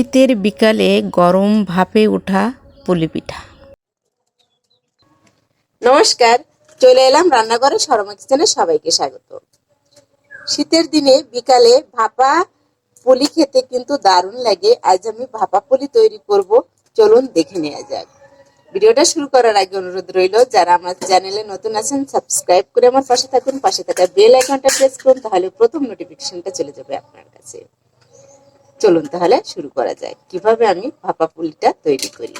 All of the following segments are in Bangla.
শীতের বিকালে গরম ভাপে ওঠা পুলি পিঠা নমস্কার, চলে এলাম রান্নাঘরে শর্মা কিচেনে সবাইকে স্বাগত। শীতের দিনে বিকালে ভাপা পুলি খেতে কিন্তু দারুণ লাগে। আজ আমি ভাপা পুলি তৈরি করব। চলুন দেখে নেওয়া যাক। ভিডিওটা শুরু করার আগে অনুরোধ রইল, যারা আমার চ্যানেলে নতুন আছেন, সাবস্ক্রাইব করে আমার পাশে থাকুন। পাশে থাকা বেল আইকনটা প্রেস করুন, তাহলে প্রথম নোটিফিকেশনটা চলে যাবে আপনার কাছে। চলুন তাহলে শুরু করা যায়। কীভাবে আমি ভাপা পুলিটা তৈরি করি?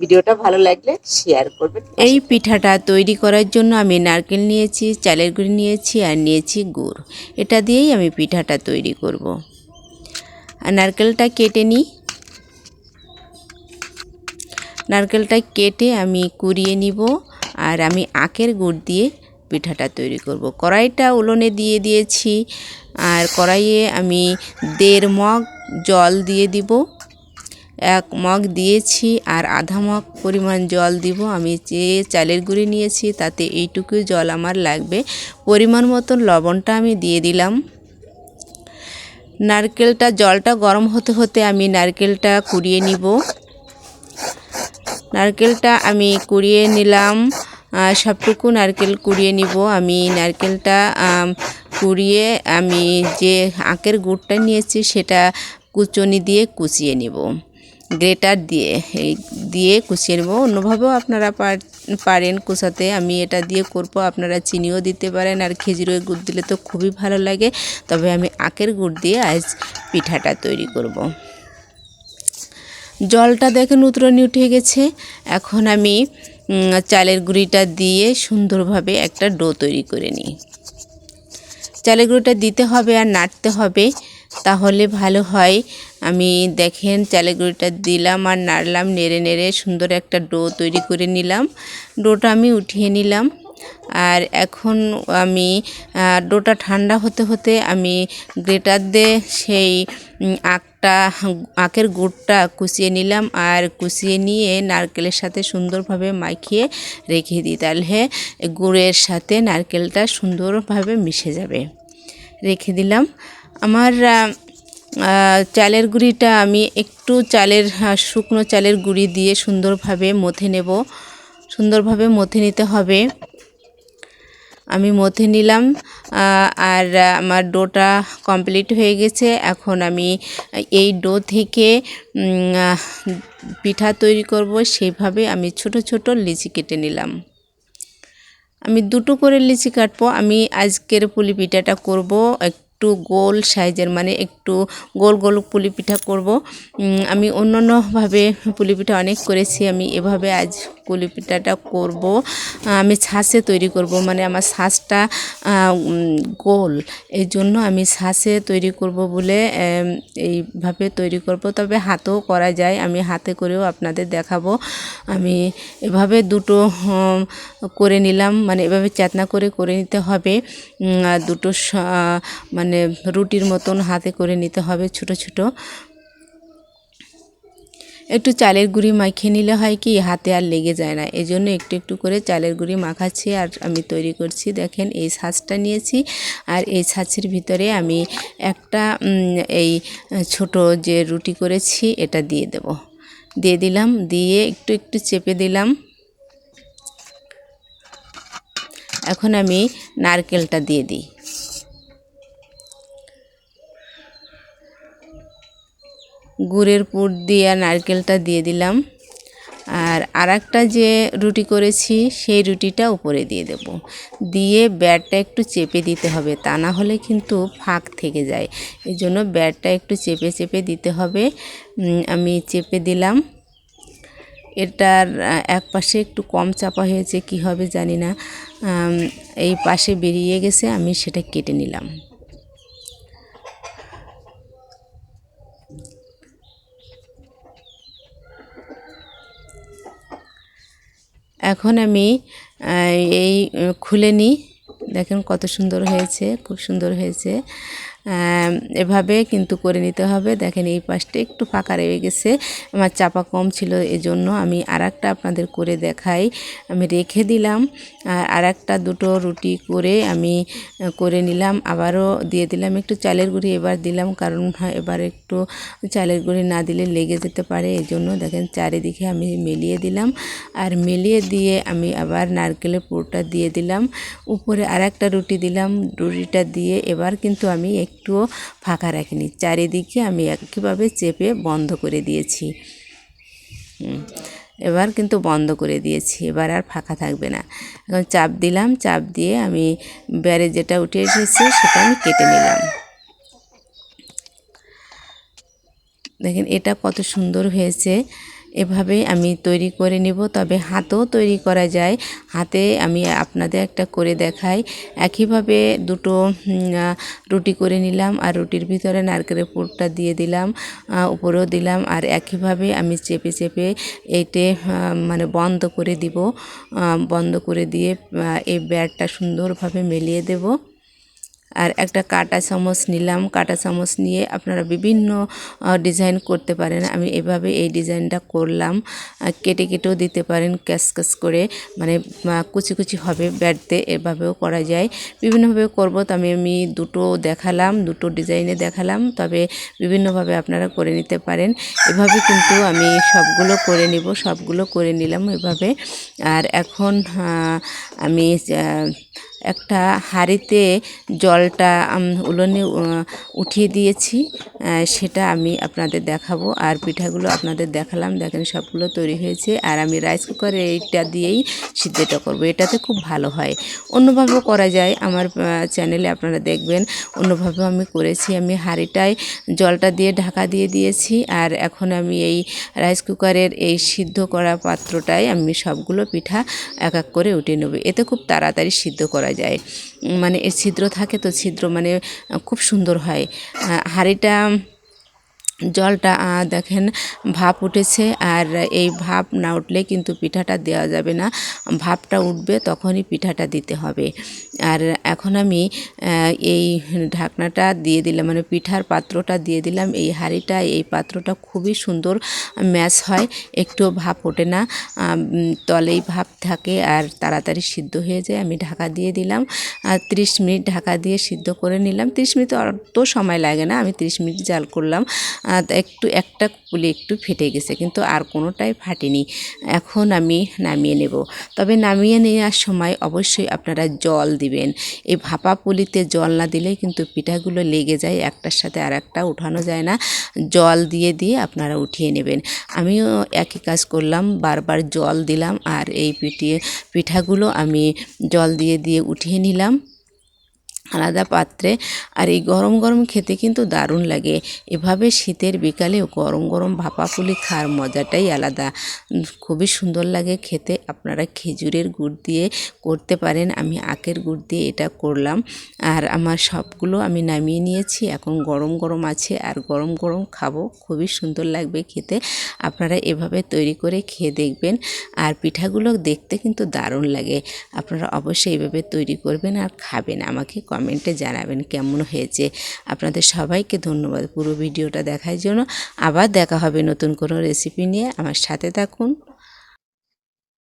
ভিডিওটা ভালো লাগলে শেয়ার করবেন। এই পিঠাটা তৈরি করার জন্য আমি নারকেল নিয়েছি, চালের গুঁড়ি নিয়েছি আর নিয়েছি গুড়। এটা দিয়েই আমি পিঠাটা তৈরি করব। আর নারকেলটা কেটে নিই। নারকেলটা কেটে আমি কুড়িয়ে নিব আর আমি আখের গুড় দিয়ে পিঠাটা তৈরি করব। কড়াইটা উলনে দিয়ে দিয়েছি আর কড়াইয়ে আমি দেড় মগ জল দিয়ে দিব। এক মগ দিয়েছি আর আধা মগ পরিমাণ জল দিব। আমি যে চালের গুঁড়ি নিয়েছি তাতে এইটুকু জল আমার লাগবে। পরিমাণ মতন লবণটা আমি দিয়ে দিলাম। নারকেলটা জলটা গরম হতে হতে আমি নারকেলটা কুড়িয়ে নিব। নারকেলটা আমি কুড়িয়ে নিলাম। সবটুকু নারকেল কুড়িয়ে নিব। আমি নারকেলটা কুড়িয়ে আমি যে আখের গুড়টা নিয়েছি সেটা কুচনি দিয়ে কুচিয়ে নিব। গ্রেটার দিয়ে, এই দিয়ে কুচিয়ে নেব। অন্যভাবেও আপনারা পারেন কুচাতে। আমি এটা দিয়ে করব। আপনারা চিনিও দিতে পারেন আর খেজুরের গুড় দিলে তো খুবই ভালো লাগে। তবে আমি আখের গুড় দিয়ে আজ পিঠাটা তৈরি করব। জলটা দেখেন উতরনি উঠে গেছে। এখন আমি চালের গুঁড়িটা দিয়ে সুন্দরভাবে একটা ডো তৈরি করে নিই। চালের গুঁড়োটা দিতে হবে আর নাড়তে হবে। তাহলে ভালো হয়। আমি দেখেন চালের গুঁড়োটা দিলাম আর নাড়লাম নেড়ে নেড়ে সুন্দর একটা ডো তৈরি করে নিলাম। ডোটা আমি উঠিয়ে নিলাম। আর এখন আমি ডোটা ঠান্ডা হতে হতে আমি গ্রেটার দিয়ে সেই উম, আখটা আখের গুড়টা কুচিয়ে নিলাম আর কুচিয়ে নিয়ে নারকেলের সাথে সুন্দরভাবে মাখিয়ে রেখে দিই। তাহলে গুড়ের সাথে নারকেলটা সুন্দরভাবে মিশে যাবে। রেখে দিলাম। আমার চালের গুঁড়িটা আমি একটু চালের শুকনো চালের গুঁড়ি দিয়ে সুন্দরভাবে মথে নেব। সুন্দরভাবে মথে নিতে হবে। আমি মথে নিলাম আর আমার ডোটা কমপ্লিট হয়ে গেছে। এখন আমি এই ডো থেকে পিঠা তৈরি করব। সেইভাবে আমি ছোট ছোট লিচি কেটে নিলাম। আমি দুটো করে লিচি কাটবো। আমি আজকের পুলি পিঠাটা করব একটু গোল সাইজের মানে একটু গোল গোল পুলি পিঠা করব। আমি অন্য অন্যভাবে পুলি পিঠা অনেক করেছি, আমি এভাবে আজ পুলি পিঠাটা করব আমি ছাঁচে তৈরি করব মানে আমার ছাঁচটা গোল। এই জন্য আমি ছাঁচে তৈরি করব বলে এইভাবে তৈরি করব। তবে হাতেও করা যায়, আমি হাতে করেও আপনাদের দেখাবো। আমি এভাবে দুটো করে নিলাম মানে এভাবে চেতনা করে করে নিতে হবে। দুটো মানে রুটির মতন হাতে করে নিতে হবে, ছোট ছোট। একটু চালের গুঁড়ি মাখিয়ে নিলে হয় কি, হাতে আর লেগে যায় না। এই জন্য একটু একটু করে চালের গুঁড়ি মাখাচ্ছি আর আমি তৈরি করছি। দেখেন, এই ছাঁচটা নিয়েছি আর এই ছাঁচের ভিতরে আমি একটা এই ছোট যে রুটি করেছি, এটা দিয়ে দেব। দিয়ে দিলাম, দিয়ে একটু একটু চেপে দিলাম। এখন আমি নারকেলটা দিয়ে দিই। গুড়ের পুর দিয়ে নারকেলটা দিয়ে দিলাম। আর আরেকটা যে রুটি করেছি, সেই রুটিটা উপরে দিয়ে দেব। দিয়ে ব্যাটটা একটু চেপে দিতে হবে, তা না হলে কিন্তু ফাঁক থেকে যায়। এই জন্য ব্যাটটা একটু চেপে চেপে দিতে হবে। আমি চেপে দিলাম। এটার এক পাশে একটু কম চাপা হয়েছে, কি হবে জানি না। এই পাশে বেরিয়ে গেছে, আমি সেটা কেটে নিলাম। এখন আমি এই খুলে নিই। দেখেন কত সুন্দর হয়েছে খুব সুন্দর হয়েছে। এভাবে কিন্তু করে নিতে হবে। দেখেন এই পাশটা একটু ফাঁকা রয়ে গেছে। আমার চাপা কম ছিল এজন্য আমি আর আপনাদের করে দেখাই। আমি রেখে দিলাম। আর আর একটা দুটো রুটি করে আমি করে নিলাম। আবারও দিয়ে দিলাম একটু চালের গুঁড়ি এবার দিলাম কারণ এবার একটু চালের গুঁড়ি না দিলে লেগে যেতে পারে। এই জন্য দেখেন চারিদিকে আমি মেলিয়ে দিলাম। আর মেলিয়ে দিয়ে আমি আবার নারকেলের পুরটা দিয়ে দিলাম। উপরে আর একটা রুটি দিলাম। রুটিটা দিয়ে এবার কিন্তু আমি একটুও ফাঁকা রাখিনি। চারিদিকে আমি একইভাবে চেপে বন্ধ করে দিয়েছি। এবার কিন্তু বন্ধ করে দিয়েছি। এবার আর ফাঁকা থাকবে না। এখন চাপ দিলাম, চাপ দিয়ে আমি ব্যারে যেটা উঠে এসেছে সেটা আমি কেটে নিলাম। দেখেন এটা কত সুন্দর হয়েছে। এভাবে আমি তৈরি করে নিব, তবে হাতেও তৈরি করা যায়। হাতে আমি আপনাদের একটা করে দেখাই। একইভাবে দুটো রুটি করে নিলাম আর রুটির ভিতরে নারকেলের পুরটা দিয়ে দিলাম উপরেও দিলাম আর একইভাবে আমি চেপে চেপে এইটে মানে বন্ধ করে দিব। বন্ধ করে দিয়ে এই ব্যাটটা সুন্দরভাবে মেলিয়ে দেবো। আর একটা কাটা চামচ নিলাম। কাটা চামচ নিয়ে আপনারা বিভিন্ন ডিজাইন করতে পারেন। আমি এভাবে এই ডিজাইনটা করলাম। কেটে, কেটেও দিতে পারেন ক্যাস ক্যাস করে। মানে কুচি কুচি হবে। ব্যাটতে এভাবেও করা যায়। বিভিন্নভাবে করব। তবে আমি দুটো দেখালাম, দুটো ডিজাইনে দেখালাম। তবে বিভিন্নভাবে আপনারা করে নিতে পারেন। এভাবে কিন্তু আমি সবগুলো করে নিব। সবগুলো করে নিলাম এভাবে। আর এখন আমি একটা হাঁড়িতে জলটা উলনে উঠিয়ে দিয়েছি। সেটা আমি আপনাদের দেখাবো। আর পিঠাগুলো আপনাদের দেখালাম। দেখেন সবগুলো তৈরি হয়েছে। আর আমি রাইস কুকারে এইটা দিয়েই সিদ্ধটা করব। এটাতে খুব ভালো হয়। অন্যভাবেও করা যায়। আমার চ্যানেলে আপনারা দেখবেন। অন্যভাবেও আমি করেছি। আমি হাঁড়িটায় জলটা দিয়ে ঢাকা দিয়ে দিয়েছি। আর এখন আমি এই রাইস কুকারের এই সিদ্ধ করা পাত্রটায় আমি সবগুলো পিঠা এক এক করে উঠিয়ে নেব। এতে খুব তাড়াতাড়ি সিদ্ধ করা যায়। মানে এর ছিদ্র থাকে তো ছিদ্র মানে খুব সুন্দর হয়। হাঁড়িটা, জলটা দেখেন, ভাপ উঠেছে। আর এই ভাপ না উঠলে কিন্তু পিঠাটা দেওয়া যাবে না। ভাপটা উঠবে তখনই পিঠাটা দিতে হবে। আর এখন আমি এই ঢাকনাটা দিয়ে দিলাম মানে পিঠার পাত্রটা দিয়ে দিলাম। এই হাঁড়িটা, এই পাত্রটা খুবই সুন্দর ম্যাচ হয় একটু ভাপ ওঠে না। তলেই ভাপ থাকে আর তাড়াতাড়ি সিদ্ধ হয়ে যায়। আমি ঢাকা দিয়ে দিলাম, আর ত্রিশ মিনিট ঢাকা দিয়ে সিদ্ধ করে নিলাম। ত্রিশ মিনিট অত সময় লাগে না, আমি ত্রিশ মিনিট জাল করলাম। একটু, একটা পুলি একটু ফেটে গেছে, কিন্তু আর কোনোটাই ফাটেনি। এখন আমি নামিয়ে নেব। তবে নামিয়ে নেওয়ার সময় অবশ্যই আপনারা জল দিবেন। এই ভাপা পুলিতে জল না দিলে কিন্তু পিঠাগুলো লেগে যায়, একটার সাথে আর একটা উঠানো যায় না। জল দিয়ে দিয়ে আপনারা উঠিয়ে নেবেন। আমিও একই কাজ করলাম, বারবার জল দিলাম আর এই পিঠিয়ে পিঠাগুলো আমি জল দিয়ে দিয়ে উঠিয়ে নিলাম। আলাদা পাত্রে আর এই গরম গরম খেতে কিন্তু দারুণ লাগে। এভাবে শীতের বিকালে গরম গরম ভাপা পুলি খাওয়ার মজাটাই আলাদা। খুবই সুন্দর লাগে খেতে। আপনারা খেজুরের গুড় দিয়ে করতে পারেন। আমি আখের গুড় দিয়ে এটা করলাম। আর আমার সবগুলো আমি নামিয়ে নিয়েছি। এখন গরম গরম আছে আর গরম গরম খাব। খুবই সুন্দর লাগবে খেতে। আপনারা এভাবে তৈরি করে খেয়ে দেখবেন। আর পিঠাগুলো দেখতে কিন্তু দারুণ লাগে। আপনারা অবশ্যই এভাবে তৈরি করবেন আর খাবেন। আমাকে কমেন্টে জানাবেন কেমন হয়েছে। আপনাদের সবাইকে ধন্যবাদ। পুরো ভিডিওটা দেখার জন্য আবার দেখা হবে নতুন কোনো রেসিপি নিয়ে। আমার সাথে থাকুন।